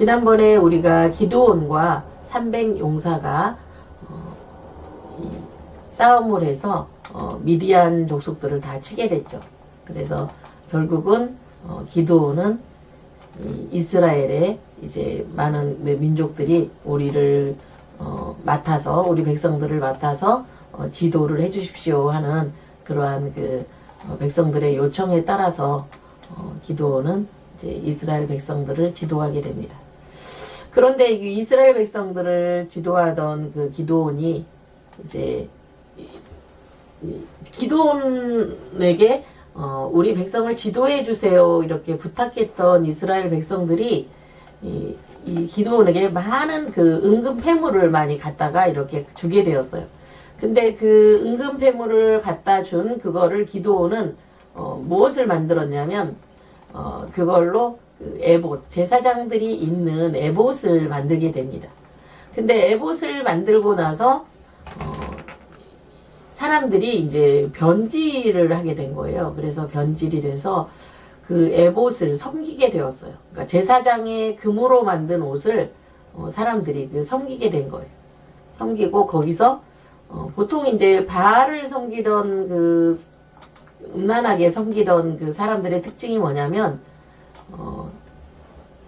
지난번에 우리가 기도원과 300용사가 어, 이 싸움을 해서 어, 미디안 족속들을 다 치게 됐죠. 그래서 결국은 어, 기도원은 이 이스라엘의 이제 많은 민족들이 우리를 어, 맡아서 우리 백성들을 맡아서 어, 지도를 해주십시오 하는 그러한 그 어, 백성들의 요청에 따라서 어, 기도원은 이제 이스라엘 백성들을 지도하게 됩니다. 그런데 이 이스라엘 백성들을 지도하던 그 기도원이 이제 기도원에게 어, 우리 백성을 지도해 주세요 이렇게 부탁했던 이스라엘 백성들이 이, 이 기도원에게 많은 그 은금 폐물을 많이 갖다가 이렇게 주게 되었어요. 근데 그 은금 폐물을 갖다 준 그거를 기도원은 어, 무엇을 만들었냐면 어, 그걸로 그 에봇 제사장들이 입는 에봇을 만들게 됩니다. 근데 에봇을 만들고 나서 어, 사람들이 이제 변질을 하게 된 거예요. 그래서 변질이 돼서 그 에봇을 섬기게 되었어요. 그러니까 제사장의 금으로 만든 옷을 어, 사람들이 그 섬기게 된 거예요. 섬기고 거기서 어, 보통 이제 바알을 섬기던 그 음란하게 섬기던 그 사람들의 특징이 뭐냐면 어,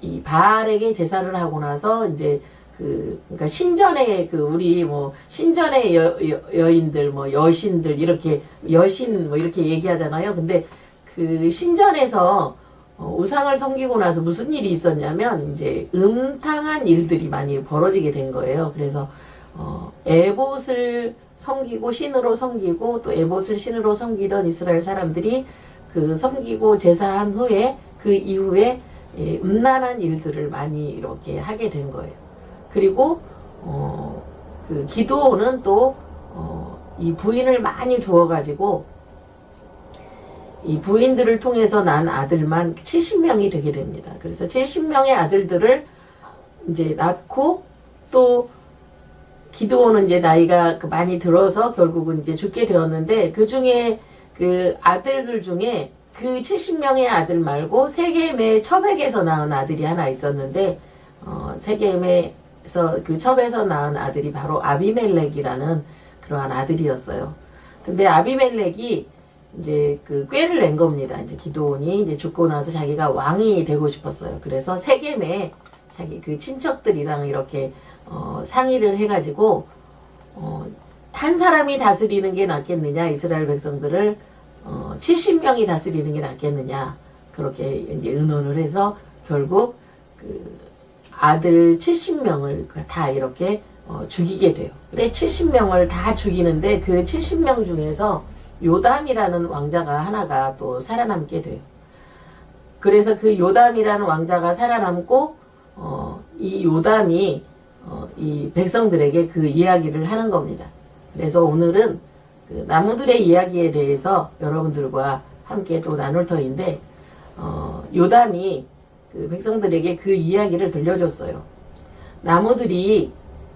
이 바알에게 제사를 하고 나서 이제 그 그러니까 신전에 그 우리 뭐 신전의 여, 여, 여 인들 뭐 여신들 이렇게 여신 뭐 이렇게 얘기하잖아요. 근데 그 신전에서 어, 우상을 섬기고 나서 무슨 일이 있었냐면 이제 음탕한 일들이 많이 벌어지게 된 거예요. 그래서 어, 에봇을 섬기고 신으로 섬기고 또 에봇을 신으로 섬기던 이스라엘 사람들이 그 섬기고 제사한 후에 그 이후에 예, 음란한 일들을 많이 이렇게 하게 된 거예요. 그리고 어, 그 기도는 또 어, 이 부인을 많이 두어가지고 이 부인들을 통해서 난 아들만 70명이 되게 됩니다. 그래서 70명의 아들들을 이제 낳고 또 기드온은 이제 나이가 그 많이 들어서 결국은 이제 죽게 되었는데 그 중에 그 아들들 중에 그 70명의 아들 말고 세겜의 첩에게서 낳은 아들이 하나 있었는데 어, 세겜에서 그 첩에서 낳은 아들이 바로 아비멜렉이라는 그러한 아들이었어요. 근데 아비멜렉이 이제 그 꾀를 낸 겁니다. 이제 기도원이 이제 죽고 나서 자기가 왕이 되고 싶었어요. 그래서 세겜에 자기 그 친척들이랑 이렇게 어, 상의를 해가지고 어, 한 사람이 다스리는 게 낫겠느냐 이스라엘 백성들을 어, 70명이 다스리는 게 낫겠느냐 그렇게 이제 의논을 해서 결국 그 아들 70명을 다 이렇게 어, 죽이게 돼요. 근데 70명을 다 죽이는데 그 70명 중에서 요담이라는 왕자가 하나가 또 살아남게 돼요. 그래서 그 요담이라는 왕자가 살아남고 어, 이 요담이 어, 이 백성들에게 그 이야기를 하는 겁니다. 그래서 오늘은 그 나무들의 이야기에 대해서 여러분들과 함께 또 나눌 터인데 어, 요담이 그 백성들에게 그 이야기를 들려줬어요. 나무들이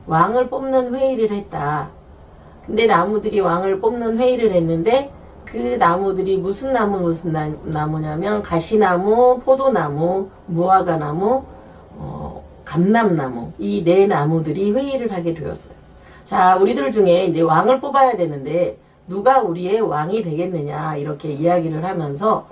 왕을 뽑는 회의를 했다. 근데 나무들이 왕을 뽑는 회의를 했는데 그 나무들이 무슨 나무 무슨 나, 나무냐면 가시나무, 포도나무, 무화과나무, 어, 감람나무 이 네 나무들이 회의를 하게 되었어요. 자, 우리들 중에 이제 왕을 뽑아야 되는데 누가 우리의 왕이 되겠느냐 이렇게 이야기를 하면서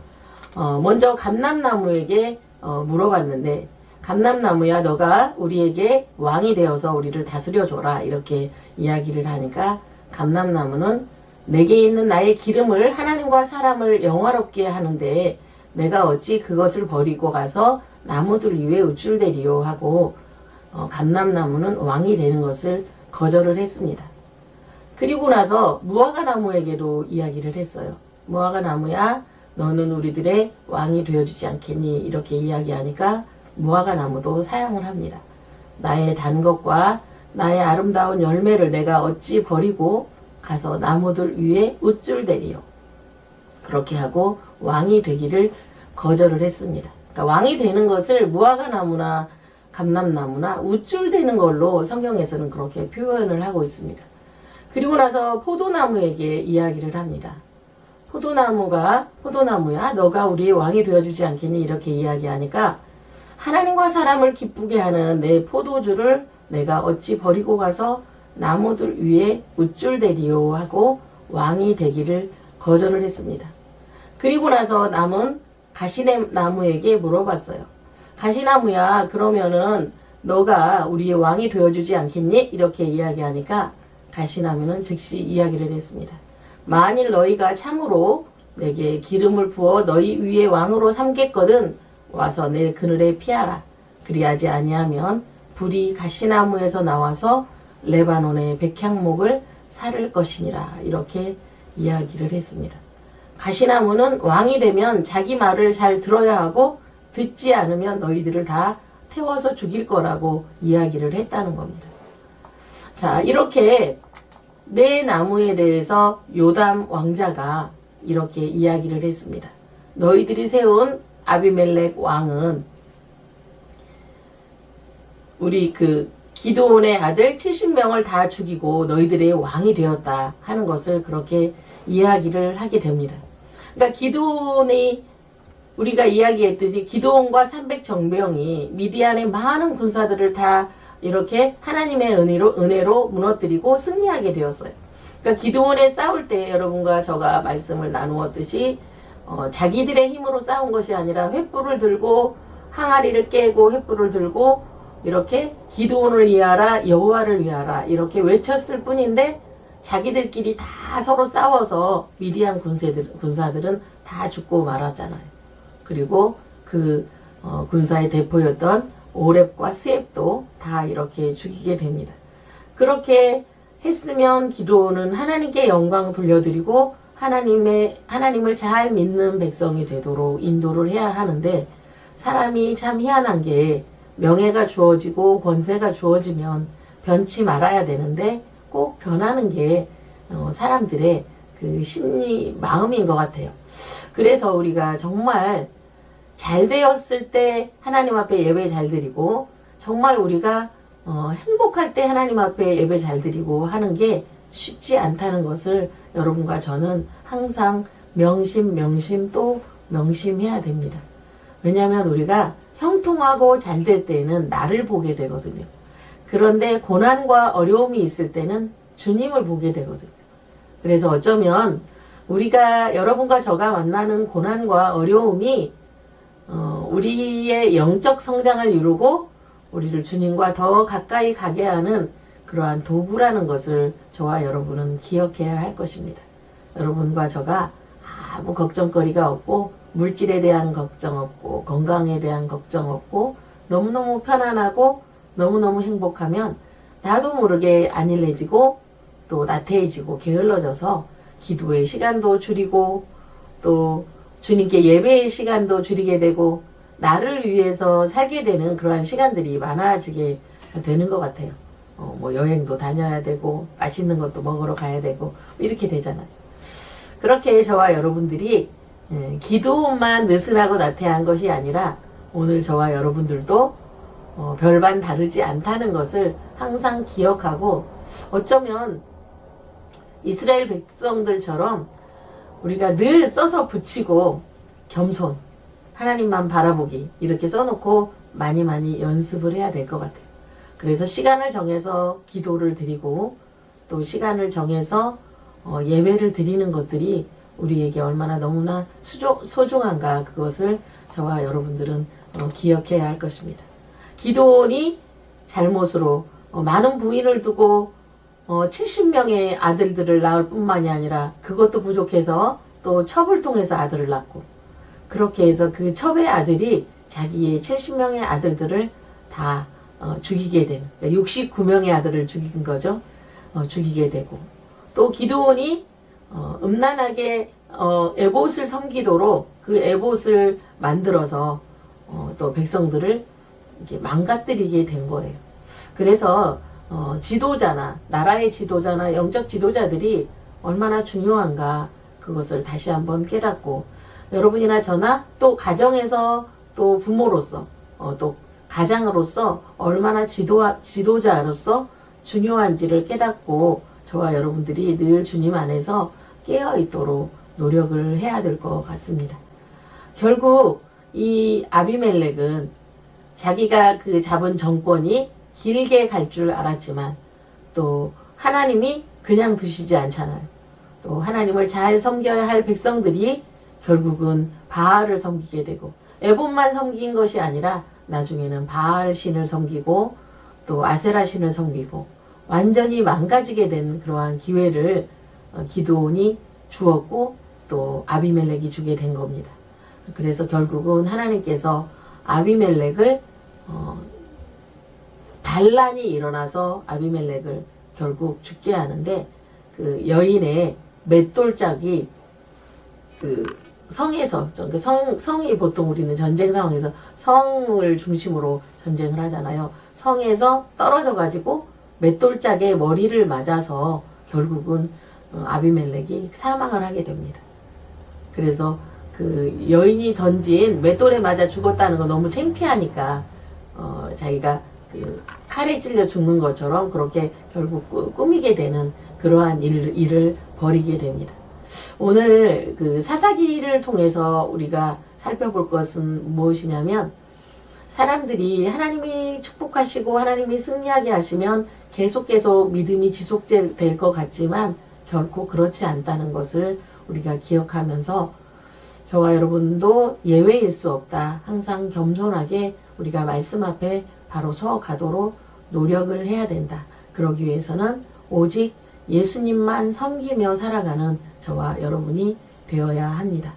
어, 먼저 감람나무에게 어, 물어봤는데 감람나무야 너가 우리에게 왕이 되어서 우리를 다스려 줘라 이렇게 이야기를 하니까 감람나무는 내게 있는 나의 기름을 하나님과 사람을 영화롭게 하는데 내가 어찌 그것을 버리고 가서 나무들 위에 우쭐대리요 하고 어, 감람나무는 왕이 되는 것을 거절을 했습니다. 그리고 나서 무화과 나무에게도 이야기를 했어요. 무화과 나무야 너는 우리들의 왕이 되어주지 않겠니 이렇게 이야기하니까 무화과 나무도 사양을 합니다. 나의 단 것과 나의 아름다운 열매를 내가 어찌 버리고 가서 나무들 위에 우쭐대리요. 그렇게 하고 왕이 되기를 거절을 했습니다. 그러니까 왕이 되는 것을 무화과 나무나 감람나무나 우쭐대는 걸로 성경에서는 그렇게 표현을 하고 있습니다. 그리고 나서 포도나무에게 이야기를 합니다. 포도나무가 포도나무야 너가 우리의 왕이 되어주지 않겠니 이렇게 이야기하니까 하나님과 사람을 기쁘게 하는 내 포도주를 내가 어찌 버리고 가서 나무들 위에 우쭐대리요 하고 왕이 되기를 거절을 했습니다. 그리고 나서 남은 가시나무에게 물어봤어요. 가시나무야 그러면은 너가 우리의 왕이 되어주지 않겠니? 이렇게 이야기하니까 가시나무는 즉시 이야기를 했습니다. 만일 너희가 참으로 내게 기름을 부어 너희 위에 왕으로 삼겠거든 와서 내 그늘에 피하라. 그리하지 아니하면 불이 가시나무에서 나와서 레바논의 백향목을 사를 것이니라. 이렇게 이야기를 했습니다. 가시나무는 왕이 되면 자기 말을 잘 들어야 하고 듣지 않으면 너희들을 다 태워서 죽일 거라고 이야기를 했다는 겁니다. 자, 이렇게 네 나무에 대해서 요담 왕자가 이렇게 이야기를 했습니다. 너희들이 세운 아비멜렉 왕은 우리 그 기도원의 아들 70명을 다 죽이고 너희들의 왕이 되었다 하는 것을 그렇게 이야기를 하게 됩니다. 그러니까 기도원이 우리가 이야기했듯이 기도원과 300정병이 미디안의 많은 군사들을 다 이렇게 하나님의 은혜로 은혜로 무너뜨리고 승리하게 되었어요. 그러니까 기도원에 싸울 때 여러분과 저가 말씀을 나누었듯이 어, 자기들의 힘으로 싸운 것이 아니라 횃불을 들고 항아리를 깨고 횃불을 들고 이렇게 기도원을 위하라 여호와를 위하라 이렇게 외쳤을 뿐인데 자기들끼리 다 서로 싸워서 미디안 군사들, 군사들은 다 죽고 말았잖아요. 그리고 그 어, 군사의 대포였던 오렙과 스앱도 다 이렇게 죽이게 됩니다. 그렇게 했으면 기도는 하나님께 영광 돌려드리고 하나님의 하나님을 잘 믿는 백성이 되도록 인도를 해야 하는데 사람이 참 희한한 게 명예가 주어지고 권세가 주어지면 변치 말아야 되는데 꼭 변하는 게 어, 사람들의 그 심리 마음인 것 같아요. 그래서 우리가 정말 잘 되었을 때 하나님 앞에 예배 잘 드리고 정말 우리가 어, 행복할 때 하나님 앞에 예배 잘 드리고 하는 게 쉽지 않다는 것을 여러분과 저는 항상 명심 명심 또 명심해야 됩니다. 왜냐하면 우리가 형통하고 잘 될 때는 나를 보게 되거든요. 그런데 고난과 어려움이 있을 때는 주님을 보게 되거든요. 그래서 어쩌면 우리가 여러분과 저가 만나는 고난과 어려움이 어, 우리의 영적 성장을 이루고 우리를 주님과 더 가까이 가게 하는 그러한 도구라는 것을 저와 여러분은 기억해야 할 것입니다. 여러분과 저가 아무 걱정거리가 없고 물질에 대한 걱정 없고 건강에 대한 걱정 없고 너무너무 편안하고 너무너무 행복하면 나도 모르게 안일해지고 또 나태해지고 게을러져서 기도의 시간도 줄이고 또 주님께 예배의 시간도 줄이게 되고 나를 위해서 살게 되는 그러한 시간들이 많아지게 되는 것 같아요. 어, 뭐 여행도 다녀야 되고 맛있는 것도 먹으러 가야 되고 이렇게 되잖아요. 그렇게 저와 여러분들이 예, 기도만 느슨하고 나태한 것이 아니라 오늘 저와 여러분들도 어, 별반 다르지 않다는 것을 항상 기억하고 어쩌면 이스라엘 백성들처럼 우리가 늘 써서 붙이고 겸손, 하나님만 바라보기 이렇게 써놓고 많이 많이 연습을 해야 될 것 같아요. 그래서 시간을 정해서 기도를 드리고 또 시간을 정해서 어, 예배를 드리는 것들이 우리에게 얼마나 너무나 소중한가 그것을 저와 여러분들은 어, 기억해야 할 것입니다. 기도원이 잘못으로 어, 많은 부인을 두고 어, 70명의 아들들을 낳을 뿐만이 아니라 그것도 부족해서 또 첩을 통해서 아들을 낳고 그렇게 해서 그 첩의 아들이 자기의 70명의 아들들을 다 어, 죽이게 되는 69명의 아들을 죽인 거죠. 어, 죽이게 되고 또 기도원이 어, 음란하게 어, 에봇을 섬기도록 그 에봇을 만들어서 어, 또 백성들을 이렇게 망가뜨리게 된 거예요. 그래서 어, 지도자나 나라의 지도자나 영적 지도자들이 얼마나 중요한가 그것을 다시 한번 깨닫고 여러분이나 저나 또 가정에서 또 부모로서 어, 또 가장으로서 얼마나 지도 지도자로서 중요한지를 깨닫고 저와 여러분들이 늘 주님 안에서 깨어 있도록 노력을 해야 될 것 같습니다. 결국 이 아비멜렉은 자기가 그 잡은 정권이 길게 갈 줄 알았지만 또 하나님이 그냥 두시지 않잖아요. 또 하나님을 잘 섬겨야 할 백성들이 결국은 바알을 섬기게 되고 에본만 섬긴 것이 아니라 나중에는 바알 신을 섬기고 또 아세라 신을 섬기고 완전히 망가지게 된 그러한 기회를 어, 기도온이 주었고 또 아비멜렉이 주게 된 겁니다. 그래서 결국은 하나님께서 아비멜렉을 어, 반란이 일어나서 아비멜렉을 결국 죽게 하는데 그 여인의 맷돌짝이 그 성에서 그 성, 성이 보통 우리는 전쟁 상황에서 성을 중심으로 전쟁을 하잖아요. 성에서 떨어져 가지고 맷돌짝에 머리를 맞아서 결국은 어, 아비멜렉이 사망을 하게 됩니다. 그래서 그 여인이 던진 맷돌에 맞아 죽었다는 거 너무 창피하니까 어, 자기가 그 칼에 찔려 죽는 것처럼 그렇게 결국 꾸- 꾸미게 되는 그러한 일, 일을 벌이게 됩니다. 오늘 그 사사기를 통해서 우리가 살펴볼 것은 무엇이냐면 사람들이 하나님이 축복하시고 하나님이 승리하게 하시면 계속 계속 믿음이 지속될 것 같지만 결코 그렇지 않다는 것을 우리가 기억하면서 저와 여러분도 예외일 수 없다. 항상 겸손하게 우리가 말씀 앞에 바로 서 가도록 노력을 해야 된다. 그러기 위해서는 오직 예수님만 섬기며 살아가는 저와 여러분이 되어야 합니다.